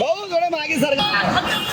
भाऊ थोडे मागे सरकार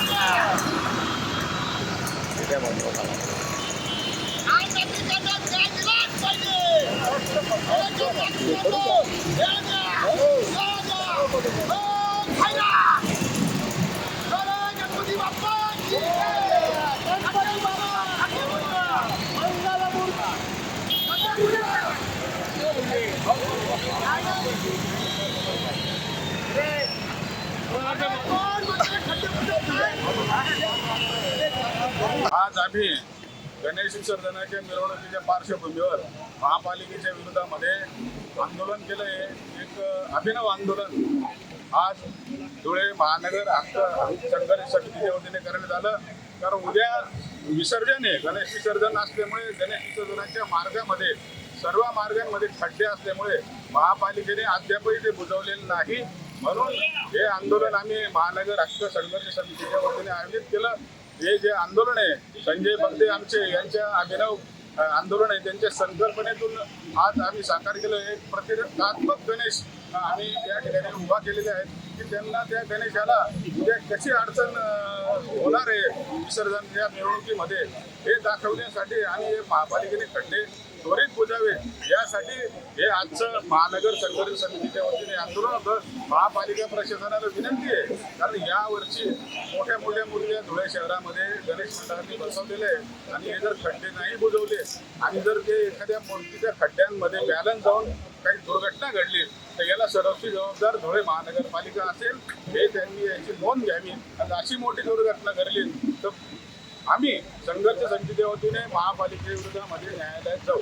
आज आम्ही गणेश विसर्जनाच्या मिरवणुकीच्या पार्श्वभूमीवर महापालिकेच्या विरोधामध्ये आंदोलन केलं आहे एक अभिनव आंदोलन आज धुळे महानगर हक्क संघर्ष समितीच्या वतीने करण्यात आलं. कारण उद्या विसर्जन आहे. गणेश विसर्जन असल्यामुळे गणेश विसर्जनाच्या मार्गामध्ये सर्व मार्गांमध्ये खड्डे असल्यामुळे महापालिकेने अद्यापही ते बुजवलेले नाही. म्हणून हे आंदोलन आम्ही महानगर राष्ट्रीय संघर्ष समितीच्या वतीने आयोजित केलं. हे जे आंदोलन आहे संजय बगदे आमचे यांच्या अभिनव आंदोलन आहे त्यांच्या संकल्पनेतून आज आम्ही साकार केलं. एक प्रतिकात्मक गणेश आम्ही या ठिकाणी उभा केलेले आहेत. की त्यांना त्या गणेशाला उद्या कशी अडचण होणार आहे विसर्जन या मिरवणुकीमध्ये हे दाखवण्यासाठी आणि हे महापालिकेने खड्डे यासाठी हे आजचं महानगर संघटन समितीच्या वतीने आंदोलन होतं. महापालिका प्रशासनाला विनंती आहे. कारण यावर्षी मोठ्या मोठ्या मूर्त्या धुळे शहरामध्ये गणेश मंडळांनी बसवलेले आहे आणि हे जर खड्डे नाही बुजवले आणि जर ते एखाद्या मूर्तीच्या खड्ड्यांमध्ये बॅलन्स जाऊन काही दुर्घटना घडली तर याला सर्वस्वी जबाबदार धुळे महानगरपालिका असेल. हे त्यांनी याची नोंद घ्यावी. आणि अशी मोठी दुर्घटना घडली तर आम्ही संघर्ष समितीच्या वतीने महापालिकेविरोधामध्ये न्यायालयात जाऊ.